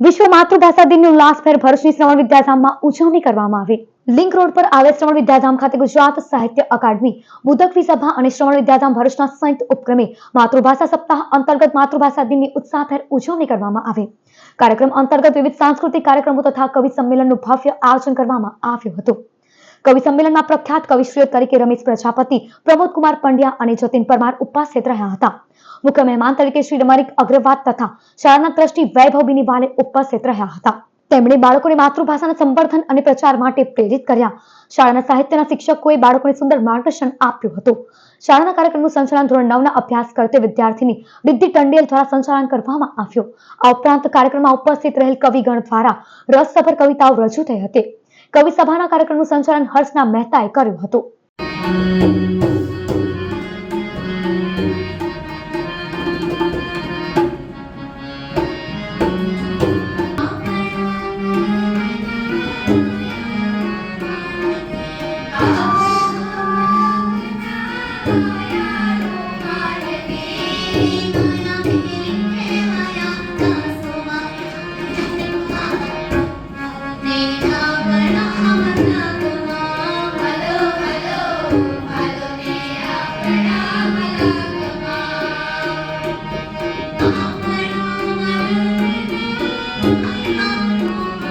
વિશ્વ માતૃભાષા દિનની ઉલ્લાસભેર ભરૂચની શ્રવણ વિદ્યાધામમાં ઉજવણી કરવામાં આવી. લિંક રોડ પર આવેલ શ્રવણ વિદ્યાધામ ખાતે ગુજરાત સાહિત્ય અકાદમી બુધકવી સભા અને શ્રવણ વિદ્યાધામ ભરૂચના સંયુક્ત ઉપક્રમે માતૃભાષા સપ્તાહ અંતર્ગત માતૃભાષા દિનની ઉત્સાહભેર ઉજવણી કરવામાં આવી. કાર્યક્રમ અંતર્ગત વિવિધ સાંસ્કૃતિક કાર્યક્રમો તથા કવિ સંમેલનનું ભવ્ય આયોજન કરવામાં આવ્યું હતું. કવિ સંમેલનમાં પ્રખ્યાત કવિશ્રીઓ તરીકે રમેશ પ્રજાપતિ, પ્રમોદ કુમાર પંડ્યા અને જતીન પરમાર ઉપસ્થિત રહ્યા હતા. મુખ્ય મહેમાન તરીકે શ્રી ડમરિક અગ્રવાલ તથા શાળાના ટ્રસ્ટી વૈભવ બિનીવાલે ઉપસ્થિત રહ્યા હતા. તેમણે બાળકોને માતૃભાષાના સંવર્ધન અને પ્રચાર માટે પ્રેરિત કર્યા. શાળાના સાહિત્યના શિક્ષકોએ બાળકોને સુંદર માર્ગદર્શન આપ્યું હતું. શાળાના કાર્યક્રમનું સંચાલન ધોરણ નવના અભ્યાસ કરતી વિદ્યાર્થીની રિદ્ધિ ટંડેલ દ્વારા સંચાલન કરવામાં આવ્યું. આ ઉપરાંત કાર્યક્રમમાં ઉપસ્થિત રહેલ કવિગણ દ્વારા રસસભર કવિતાઓ રજૂ થઈ હતી. કવિ સભાના કાર્યક્રમનું સંચાલન હર્ષના મહેતાએ કર્યું હતું. Aleluia.